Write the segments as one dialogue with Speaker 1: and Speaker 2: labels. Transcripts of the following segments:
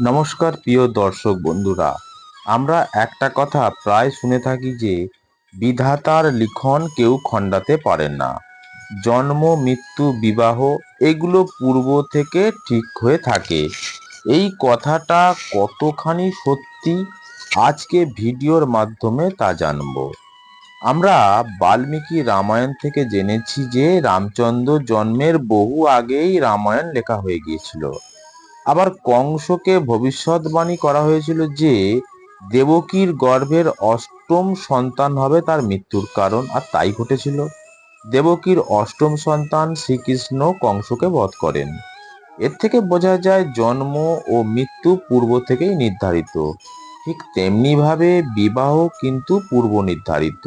Speaker 1: নমস্কার প্রিয় দর্শক বন্ধুরা, আমরা একটা কথা প্রায় শুনে থাকি যে, বিধাতার লিখন কেউ খণ্ডাতে পারেন না। জন্ম, মৃত্যু, বিবাহ, এগুলো পূর্ব থেকে ঠিক হয়ে থাকে। এই কথাটা কতখানি সত্যি, আজকে ভিডিওর মাধ্যমে তা জানব। আমরা বাল্মীকি রামায়ণ থেকে জেনেছি যে, রামচন্দ্র জন্মের বহু আগেই রামায়ণ লেখা হয়ে গিয়েছিল। আবার কংসকে ভবিষ্যৎবাণী করা হয়েছিল যে দেবকীর গর্ভের অষ্টম সন্তান হবে তার মৃত্যুর কারণ, আর তাই ঘটেছিল। দেবকীর অষ্টম সন্তান শ্রীকৃষ্ণ কংসকে বধ করেন। এর থেকে বোঝা যায়, জন্ম ও মৃত্যু পূর্ব থেকেই নির্ধারিত। ঠিক তেমনিভাবে বিবাহ কিন্তু পূর্ব নির্ধারিত।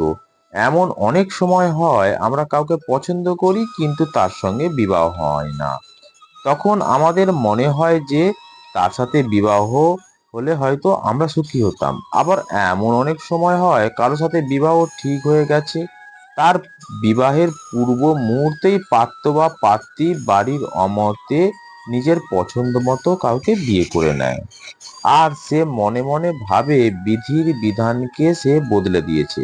Speaker 1: এমন অনেক সময় হয়, আমরা কাউকে পছন্দ করি কিন্তু তার সঙ্গে বিবাহ হয় না। তখন আমাদের মনে হয় যে তার সাথে বিবাহ হলে হয়তো আমরা সুখী হতাম। আবার এমন অনেক সময় হয় কারোর সাথে বিবাহ ঠিক হয়ে গেছে, তার বিবাহের পূর্ব মুহূর্তেই পাত্র বা পাত্রী বাড়ির অমতে নিজের পছন্দ মতো কাউকে বিয়ে করে নেয়। আর সে মনে মনে ভাবে বিধির বিধানকে সে বদলে দিয়েছে।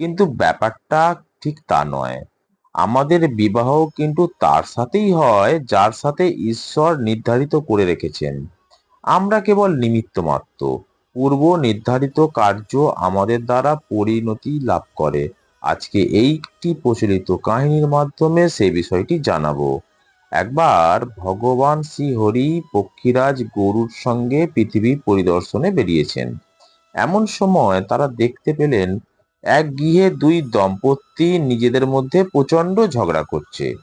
Speaker 1: কিন্তু ব্যাপারটা ঠিক তা নয়। আমাদের বিবাহ কিন্তু তার সাথেই হয়, যার সাথে ঈশ্বর নির্ধারিত করে রেখেছেন। আমরা কেবল নিমিত্ত মাত্র। পূর্ব নির্ধারিত কার্য আমাদের দ্বারা পরিণতি লাভ করে। আজকে এইটি প্রচলিত কাহিনীর মাধ্যমে সে বিষয়টি জানাব। একবার ভগবান শ্রী হরি পক্ষীরাজ গরুর সঙ্গে পৃথিবী পরিদর্শনে বেরিয়েছেন। এমন সময় তারা দেখতে পেলেন এক গৃহে দুই দম্পতি নিজেদের মধ্যে প্রচণ্ড ঝগড়া করছে।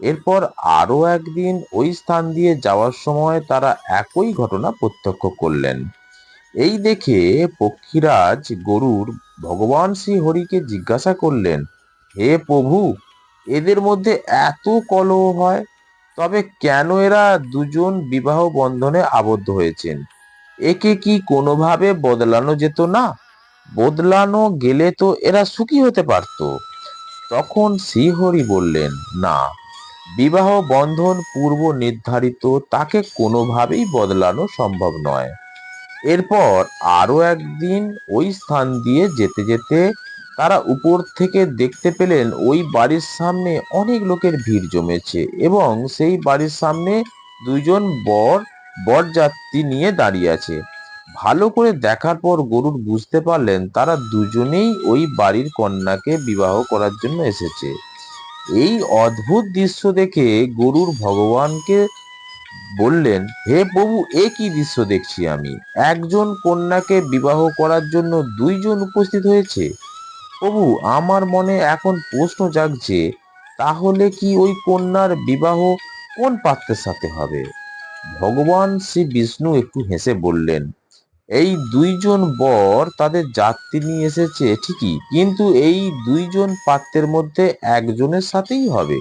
Speaker 1: এরপর আরও একদিন ওই স্থান দিয়ে যাওয়ার সময় তারা একই ঘটনা প্রত্যক্ষ করলেন। এই দেখে পক্ষীরাজ গরুর ভগবান শ্রী হরিকে জিজ্ঞাসা করলেন, হে প্রভু, এদের মধ্যে এত কলহ হয়? তবে কেন এরা দুজন বিবাহ বন্ধনে আবদ্ধ হয়েছেন? একে কি কোনোভাবে বদলানো যেত না? বদলানো গেলে তো এরা সুখী হতে পারত। তখন শ্রীহরি বললেন, না, বিবাহ বন্ধন পূর্ব নির্ধারিত, তাকে কোনোভাবেই বদলানো সম্ভব নয়। এরপর আরও একদিন ওই স্থান দিয়ে যেতে যেতে তারা উপর থেকে দেখতে পেলেন, ওই বাড়ির সামনে অনেক লোকের ভিড় জমেছে এবং সেই বাড়ির সামনে দুজন বর, বরযাত্রী নিয়ে দাঁড়িয়ে আছে। ভালো করে দেখার পর গরুর বুঝতে পারলেন তারা দুজনেই ওই বাড়ির কন্যাকে বিবাহ করার জন্য এসেছে। এই অদ্ভুত দৃশ্য দেখে গরুর ভগবানকে বললেন, হে প্রভু, এ কি দৃশ্য দেখছি আমি? একজন কন্যাকে বিবাহ করার জন্য দুইজন উপস্থিত হয়েছে? প্রভু, আমার মনে এখন প্রশ্ন জাগছে, তাহলে কি ওই কন্যার বিবাহ কোন পাত্রের সাথে হবে? ভগবান শ্রী বিষ্ণু একটু হেসে বললেন এই দুইজন বর তাদের যাত্রী নিয়ে এসেছে, ঠিকই। কিন্তু এই দুইজন পাত্রের মধ্যে একজনের সাথেই হবে।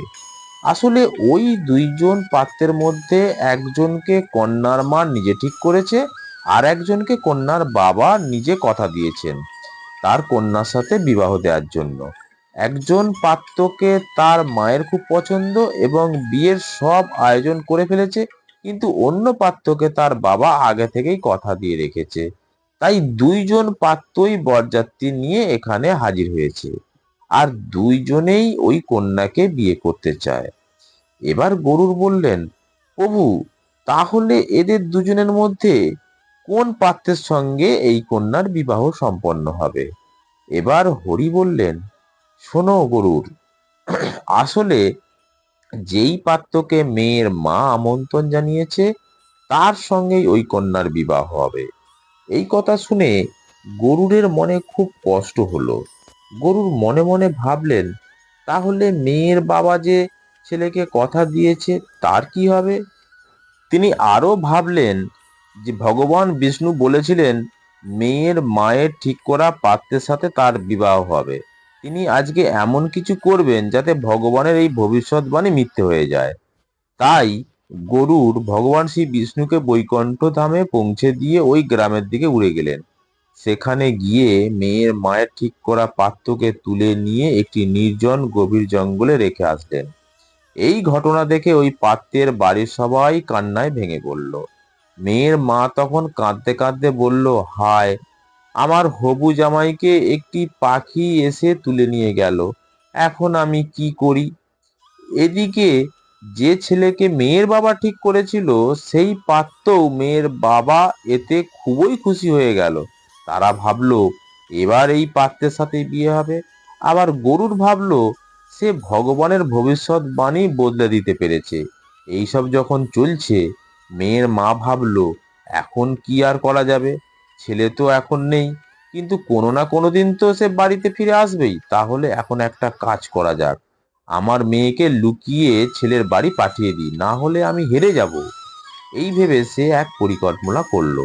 Speaker 1: আসলে ওই দুইজন পাত্রের মধ্যে একজনকে কন্যার মা নিজে ঠিক করেছে, আর একজনকে কন্যার বাবা নিজে কথা দিয়েছেন তার কন্যার সাথে বিবাহ দেওয়ার জন্য। একজন পাত্রকে তার মায়ের খুব পছন্দ এবং বিয়ের সব আয়োজন করে ফেলেছে কিন্তু অন্য পাত্রকে তার বাবা আগে থেকেই কথা দিয়ে রেখেছে। তাই দুইজন পাত্রই বরযাত্রী নিয়ে এখানে হাজির হয়েছে। আর দুইজনেই ওই কন্যাকে বিয়ে করতে চায়। এবার গরুর বললেন, প্রভু, তাহলে এদের দুজনের মধ্যে কোন পাত্রের সঙ্গে এই কন্যার বিবাহ সম্পন্ন হবে? এবার হরি বললেন, শোনো গরুর, আসলে যেই পাত্রকে মেয়ের মা আমন্ত্রণ জানিয়েছে, তার সঙ্গেই ওই কন্যার বিবাহ হবে। এই কথা শুনে গরুরের মনে খুব কষ্ট হলো। গরুর মনে মনে ভাবলেন, তাহলে মেয়ের বাবা যে ছেলেকে কথা দিয়েছে, তার কি হবে? তিনি আরও ভাবলেন যে ভগবান বিষ্ণু বলেছিলেন, মেয়ের মায়ের ঠিক করা পাত্রের সাথে তার বিবাহ হবে। তিনি আজকে এমন কিছু করবেন যাতে ভগবানের এই ভবিষ্যৎবাণী মিথ্যে হয়ে যায়। তাই গরুর ভগবান শ্রী বিষ্ণুকে বৈকণ্ঠ ধামে পৌঁছে দিয়ে ওই গ্রামের দিকে উড়ে গেলেন। সেখানে গিয়ে মেয়ের মায়ের ঠিক করা পাত্রকে তুলে নিয়ে একটি নির্জন গভীর জঙ্গলে রেখে আসলেন। এই ঘটনা দেখে ওই পাত্রের বাড়ির সবাই কান্নায় ভেঙে পড়ল। মেয়ের মা তখন কাঁদতে কাঁদতে বলল, হায় আমার হবু জামাইকে একটি পাখি এসে তুলে নিয়ে গেল। এখন আমি কি করি? এদিকে যে ছেলেকে মেয়ের বাবা ঠিক করেছিল, সেই পাত্রও মেয়ের বাবা এতে খুবই খুশি হয়ে গেল। তারা ভাবলো, এবার এই পাত্রের সাথে বিয়ে হবে। আবার গরুর ভাবলো, সে ভগবানের ভবিষ্যৎবাণী বদলে দিতে পেরেছে। এইসব যখন চলছে, মেয়ের মা ভাবলো, এখন কি আর করা যাবে? ছেলে তো এখন নেই। কিন্তু কোনো না কোনো দিন তো সে বাড়িতে ফিরে আসবেই। তাহলে এখন একটা কাজ করা যাক। আমার মেয়েকে লুকিয়ে ছেলের বাড়ি পাঠিয়ে দিই, না হলে আমি হেরে যাব। এই ভেবে সে এক পরিকল্পনা করল।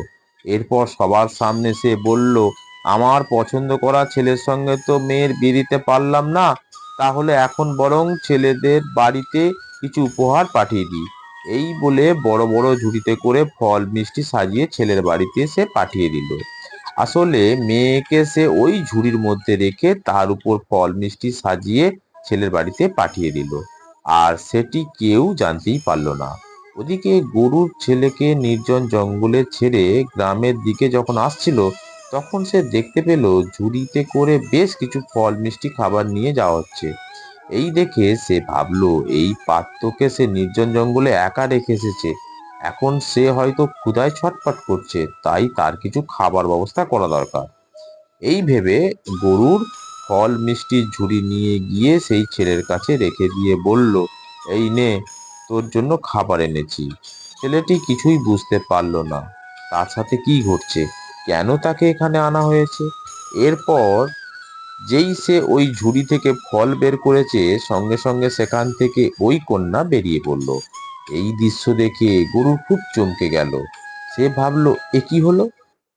Speaker 1: এরপর সবার সামনে সে বলল, আমার পছন্দ করা ছেলের সঙ্গে তো মেয়ের বিয়ে দিতে পারলাম না। তাহলে এখন বরং ছেলেদের বাড়িতে কিছু উপহার পাঠিয়ে দিই। এই বলে বড় বড় ঝুড়িতে করে ফল মিষ্টি সাজিয়ে ছেলের বাড়িতে সে পাঠিয়ে দিল। আসলে মেয়েকে সে ওই ঝুড়ির মধ্যে রেখে তার উপর ফল মিষ্টি সাজিয়ে ছেলের বাড়িতে পাঠিয়ে দিল। আর সেটি কেউ জানতেই পারল না। ওদিকে গরুর ছেলেকে নির্জন জঙ্গলে ছেড়ে গ্রামের দিকে যখন আসছিল, তখন সে দেখতে পেল ঝুড়িতে করে বেশ কিছু ফল মিষ্টি খাবার নিয়ে যাওয়া হচ্ছে। এই দেখে সে ভাবলো, এই পাত্রকে সে নির্জন জঙ্গলে একা রেখে এসেছে। এখন সে হয়তো ক্ষুধায় ছটফট করছে, তাই তার কিছু খাবার ব্যবস্থা করা দরকার। এই ভেবে গরুর ফল মিষ্টির ঝুড়ি নিয়ে গিয়ে সেই ছেলের কাছে রেখে দিয়ে বলল, এই নে, তোর জন্য খাবার এনেছি। ছেলেটি কিছুই বুঝতে পারল না। তার সাথে কি ঘটছে? কেন তাকে এখানে আনা হয়েছে? এরপর যেই সে ওই ঝুড়ি থেকে ফল বের করেছে, সঙ্গে সঙ্গে সেখান থেকে ওই কন্যা বেরিয়ে পড়ল। এই দৃশ্য দেখে গরু খুব চমকে গেল। সে ভাবলো, এ কি হলো?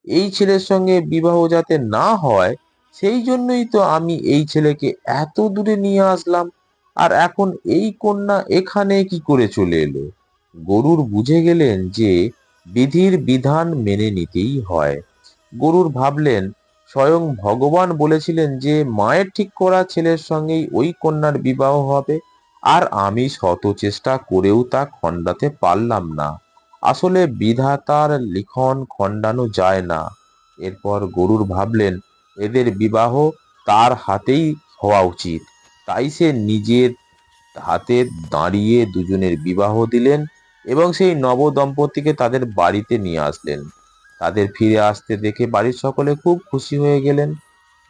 Speaker 1: এই ছেলের সঙ্গে বিবাহ যাতে না হয়, সেই জন্যই তো আমি এই ছেলেকে এত দূরে নিয়ে আসলাম। আর এখন এই কন্যা এখানে কি করে চলে এলো? গরুর বুঝে গেলেন যে বিধির বিধান মেনে নিতেই হয়। গরুর ভাবলেন স্বয়ং ভগবান বলেছিলেন যে, মায়ের ঠিক করা ছেলের সঙ্গেই ওই কন্যার বিবাহ হবে। আর আমি শত চেষ্টা করেও তা খণ্ডাতে পারলাম না। আসলে বিধাতার লিখন খণ্ডানো যায় না। এরপর গরুর ভাবলেন, এদের বিবাহ তার হাতেই হওয়া উচিত। তাই সে নিজের হাতে দাঁড়িয়ে দুজনের বিবাহ দিলেন এবং সেই নব দম্পতিকে তাদের বাড়িতে নিয়ে আসলেন। তাদের ফিরে আসতে দেখে বাড়ির সকলে খুব খুশি হয়ে গেলেন।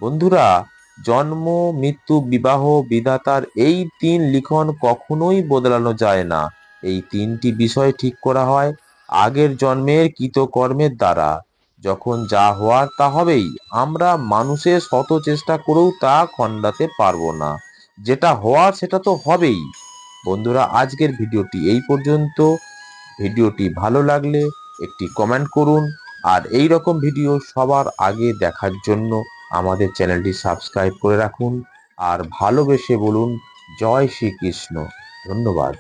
Speaker 1: বন্ধুরা, জন্ম, মৃত্যু, বিবাহ, বিধাতার এই তিন লিখন কখনোই বদলানো যায় না। এই তিনটি বিষয় ঠিক করা হয় আগের জন্মের কৃতকর্মের দ্বারা। যখন যা হওয়ার তা হবেই, আমরা মানুষের শত চেষ্টা করেও তা খণ্ডাতে পারব না। যেটা হওয়ার সেটা তো হবেই। বন্ধুরা, আজকের ভিডিওটি এই পর্যন্ত। ভিডিওটি ভালো লাগলে একটি কমেন্ট করুন আর এই রকম ভিডিও সবার আগে দেখার জন্য আমাদের চ্যানেলটি সাবস্ক্রাইব করে রাখুন। আর ভালোবেসে বলুন, জয় শ্রীকৃষ্ণ। ধন্যবাদ।